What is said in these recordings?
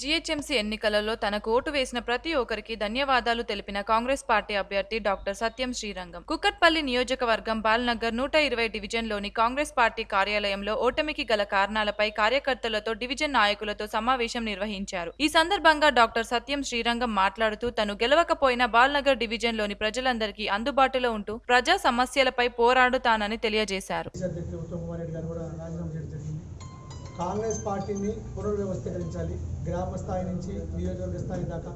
GHMC ఎన్నికలలో తనకు vote వేసిన ప్రతి ఒక్కరికి ధన్యవాదాలు తెలిపిన కాంగ్రెస్ పార్టీ అభ్యర్థి డాక్టర్ సత్యం శ్రీరంగం. కుక్కట్పల్లి నియోజకవర్గం బాల్నగర్ నూట ఇరవై డివిజన్లోని కాంగ్రెస్ పార్టీ కార్యాలయంలో ఓటమికి గల కారణాలపై కార్యకర్తలతో డివిజన్ నాయకులతో సమావేశం నిర్వహించారు. ఈ సందర్భంగా డాక్టర్ సత్యం శ్రీరంగం మాట్లాడుతూ తను గెలవకపోయినా బాల్నగర్ డివిజన్లోని ప్రజలందరికీ అందుబాటులో ఉంటూ ప్రజా సమస్యలపై పోరాడుతానని తెలియజేశారు. కాంగ్రెస్ పార్టీని పునర్వ్యవస్థీకరించాలి. గ్రామ స్థాయి నుంచి నియోజకవర్గ స్థాయి దాకా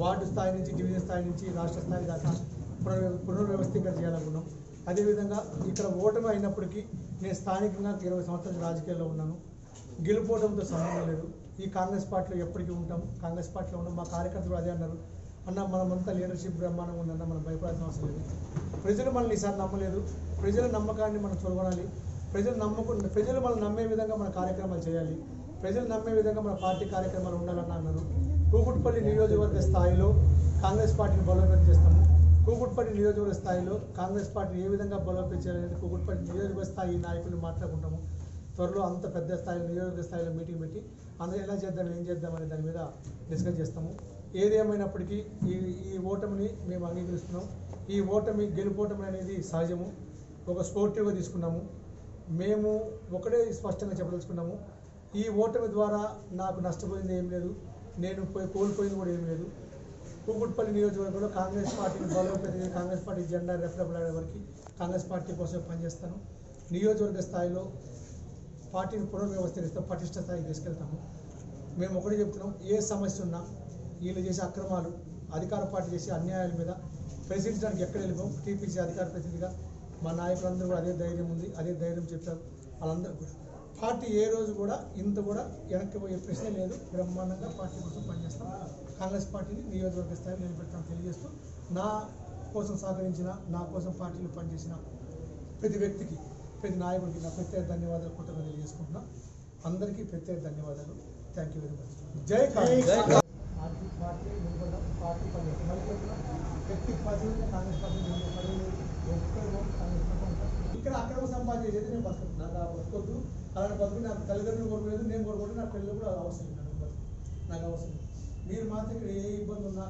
వార్డు స్థాయి నుంచి డివిజన్ స్థాయి నుంచి రాష్ట్ర స్థాయి దాకా పునర్ పునర్వ్యవస్థీకరణ చేయాలనుకున్నాం. అదేవిధంగా ఇక్కడ ఓటమి అయినప్పటికీ నేను స్థానికంగా ఇరవై సంవత్సరాల రాజకీయాల్లో ఉన్నాను. గెలుపోవడంతో సంబంధం లేదు. ఈ కాంగ్రెస్ పార్టీలో ఎప్పటికీ ఉంటాం. కాంగ్రెస్ పార్టీలో ఉన్నాం మా కార్యకర్తలు అదే అన్నారు. అన్న మనమంతా లీడర్షిప్ బ్రహ్మాండంగా ఉందన్న మనం భయపడాల్సిన అవసరం లేదు. ప్రజలు మనల్ని ఈసారి నమ్మలేదు. ప్రజల నమ్మకాన్ని మనం చొరగొనాలి. ప్రజలు నమ్మకుండా ప్రజలు మనం నమ్మే విధంగా మన కార్యక్రమాలు చేయాలి. ప్రజలు నమ్మే విధంగా మన పార్టీ కార్యక్రమాలు ఉండాలని కూకుట్పల్లి నియోజకవర్గ స్థాయిలో కాంగ్రెస్ పార్టీని బలోపేతం చేస్తాము. కూకుట్పల్లి నియోజకవర్గ స్థాయిలో కాంగ్రెస్ పార్టీని ఏ విధంగా బలోపేతం చేయాలనేది కూకుట్పల్లి నియోజకవర్గ స్థాయి నాయకులు మాట్లాడుకుంటాము. త్వరలో అంత పెద్ద స్థాయిలో నియోజకవర్గ స్థాయిలో మీటింగ్ పెట్టి అందరూ ఎలా చేద్దాం ఏం చేద్దాం అనే దాని మీద డిస్కస్ చేస్తాము. ఏదేమైనప్పటికీ ఈ ఈ ఓటమిని మేము అంగీకరిస్తున్నాం ఈ ఓటమి గెలుపోటమి అనేది సహజము. ఒక స్పోర్టివ్గా తీసుకున్నాము. మేము ఒకటే స్పష్టంగా చెప్పదలుచుకున్నాము. ఈ ఓటమి ద్వారా నాకు నష్టపోయింది ఏం లేదు. నేను పోయి కోల్పోయింది కూడా ఏం లేదు. కూకుట్పల్లి నియోజకవర్గంలో కాంగ్రెస్ పార్టీని బలోపేతం కాంగ్రెస్ పార్టీ జెండా రెఫరబుల్ వరకు కాంగ్రెస్ పార్టీ కోసం పనిచేస్తాను. నియోజకవర్గ స్థాయిలో పార్టీని పునర్వ్యవస్థీకరిస్తాం పటిష్ట స్థాయికి తీసుకెళ్తాము. మేము ఒకటి చెప్తున్నాం ఏ సమస్య ఉన్నా వీళ్ళు చేసే అక్రమాలు అధికార పార్టీ చేసే అన్యాయాల మీద ప్రశ్నించడానికి ఎక్కడ వెళ్ళిపోం టీపీసీ అధికార ప్రతినిధిగా మా నాయకులందరూ కూడా అదే ధైర్యం ఉంది అదే ధైర్యం చెప్పారు. వాళ్ళందరూ కూడా. పార్టీ ఏ రోజు కూడా ఇంత కూడా వెనక్కి పోయే ప్రశ్నే లేదు. బ్రహ్మాండంగా పార్టీ కోసం పనిచేస్తాం. కాంగ్రెస్ పార్టీని నియోజకవర్గ స్థాయిలో నిలబెడతాం తెలియజేస్తూ నా కోసం సహకరించిన నా కోసం పార్టీలో పనిచేసిన ప్రతి వ్యక్తికి ప్రతి నాయకుడికి నా ప్రత్యేక ధన్యవాదాలు కృతజ్ఞతలు తెలియజేసుకుంటున్నా. అందరికీ ప్రత్యేక ధన్యవాదాలు. థ్యాంక్ యూ వెరీ మచ్ జై కాంగ్రెస్. పార్టీ పార్టీ నిలబడడం పార్టీ పనిచేస్తాం. వ్యక్తి పార్టీ కాంగ్రెస్ పార్టీ. ఇక్కడ అక్రమ సంపాదన చేసేది నేను బతుకు నాకు ఆ బతుకొద్దు. అలాంటి బతుకు నాకు తల్లిదండ్రులు కోరుకోలేదు నేను కోరుకుంటే నా పిల్లలు కూడా అవసరం నాకు నాకు అవసరం మీరు మాత్రం ఇక్కడ ఏ ఇబ్బంది ఉన్నా